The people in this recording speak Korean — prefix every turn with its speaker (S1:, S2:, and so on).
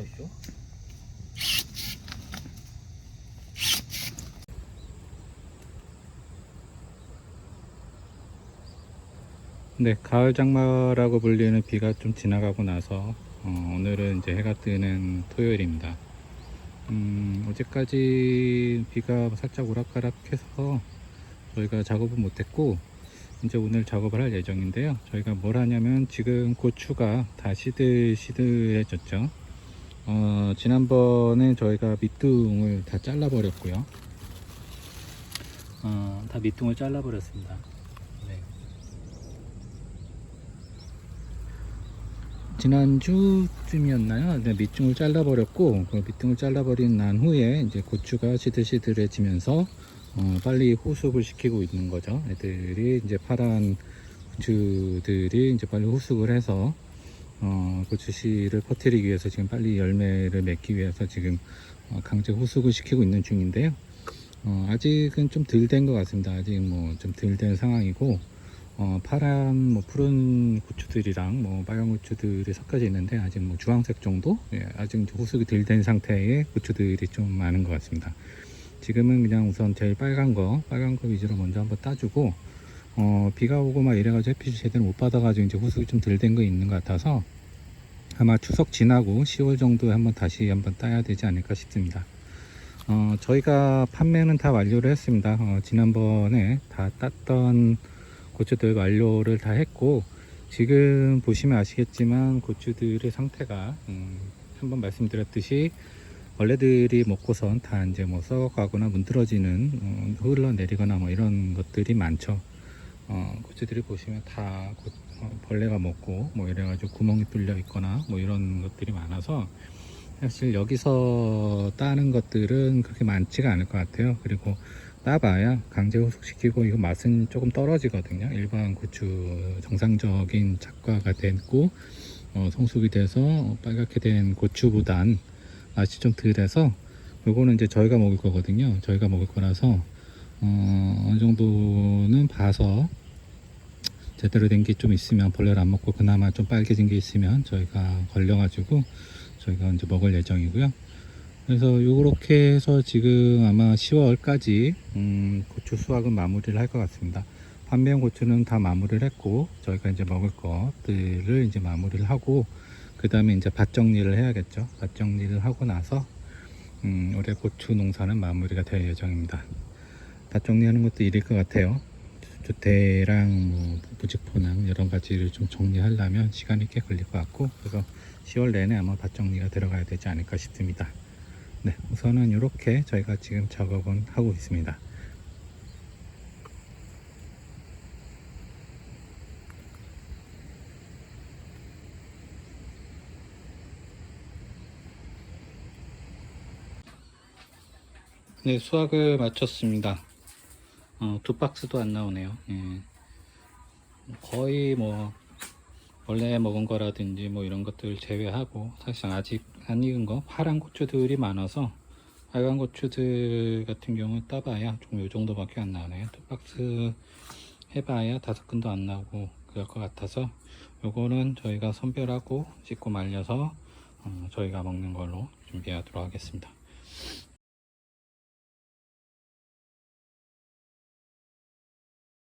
S1: 보시죠. 네, 가을 장마라고 불리는 비가 좀 지나가고 나서 어, 오늘은 이제 해가 뜨는 토요일입니다. 음, 어제까지 비가 살짝 오락가락해서 저희가 작업은 못했고 이제 오늘 작업을 할 예정인데요. 저희가 뭘 하냐면 지금 고추가 다 시들 시들해졌죠. 어, 지난번에 저희가 밑둥을 다 잘라 버렸고요. 어, 다 밑둥을 잘라 버렸습니다. 네. 지난주쯤이었나요? 네, 밑둥을 잘라 버렸고, 그 밑둥을 잘라 버린 난 후에 이제 고추가 시들시들해지면서 어, 빨리 후숙을 시키고 있는 거죠. 애들이 이제 파란 고추들이 이제 빨리 후숙을 해서 어, 고추씨를 퍼뜨리기 위해서 지금 빨리 열매를 맺기 위해서 지금 어, 강제 후숙을 시키고 있는 중인데요. 어, 아직은 좀 덜 된 것 같습니다. 아직 뭐 좀 덜 된 상황이고 어, 파란 뭐 푸른 고추들이랑 뭐 빨간 고추들이 섞여져 있는데 아직 뭐 주황색 정도 예, 아직 후숙이 덜 된 상태의 고추들이 좀 많은 것 같습니다. 지금은 그냥 우선 제일 빨간 거 빨간 거 위주로 먼저 한번 따주고 어, 비가 오고 막 이래가지고 햇빛이 제대로 못 받아가지고 이제 후숙이 좀 덜 된 거 있는 것 같아서 아마 추석 지나고 10월 정도에 한번 다시 한번 따야 되지 않을까 싶습니다. 어, 저희가 판매는 다 완료를 했습니다. 어, 지난번에 다 땄던 고추들 완료를 다 했고 지금 보시면 아시겠지만 고추들의 상태가 음, 한번 말씀드렸듯이 벌레들이 먹고선 다 이제 뭐 썩어가거나 문드러지는 어, 흘러내리거나 뭐 이런 것들이 많죠. 어, 고추들이 보시면 다 고- 어, 벌레가 먹고 뭐 이래가지고 구멍이 뚫려 있거나 뭐 이런 것들이 많아서 사실 여기서 따는 것들은 그렇게 많지가 않을 것 같아요. 그리고 따봐야 강제 후숙시키고 이거 맛은 조금 떨어지거든요. 일반 고추 정상적인 착과가 됐고 어, 성숙이 돼서 빨갛게 된 고추보단 맛이 좀 덜해서 요거는 이제 저희가 먹을 거거든요. 저희가 먹을 거라서 어, 어느 정도는 봐서 제대로 된 게 좀 있으면 벌레를 안 먹고 그나마 좀 빨개진 게 있으면 저희가 걸려가지고 저희가 이제 먹을 예정이고요. 그래서 요렇게 해서 지금 아마 10월까지 음, 고추 수확은 마무리를 할 것 같습니다. 판매용 고추는 다 마무리를 했고 저희가 이제 먹을 것들을 이제 마무리를 하고 그 다음에 이제 밭 정리를 해야겠죠. 밭 정리를 하고 나서 음, 올해 고추 농사는 마무리가 될 예정입니다. 밭 정리하는 것도 일일 것 같아요. 주대랑 뭐 부직포랑 여러 가지를 좀 정리하려면 시간이 꽤 걸릴 것 같고 그래서 10월 내내 아마 밭 정리가 들어가야 되지 않을까 싶습니다. 네, 우선은 이렇게 저희가 지금 작업은 하고 있습니다. 네, 수확을 마쳤습니다. 어, 두 박스도 안 나오네요. 예. 거의 뭐 원래 먹은 거라든지 뭐 이런 것들 제외하고 사실 아직 안 익은 거 파란 고추들이 많아서 빨간 고추들 같은 경우 따봐야 좀 요 정도밖에 안 나오네요. 두 박스 해봐야 다섯 근도 안 나오고 그럴 것 같아서 요거는 저희가 선별하고 씻고 말려서 어, 저희가 먹는 걸로 준비하도록 하겠습니다.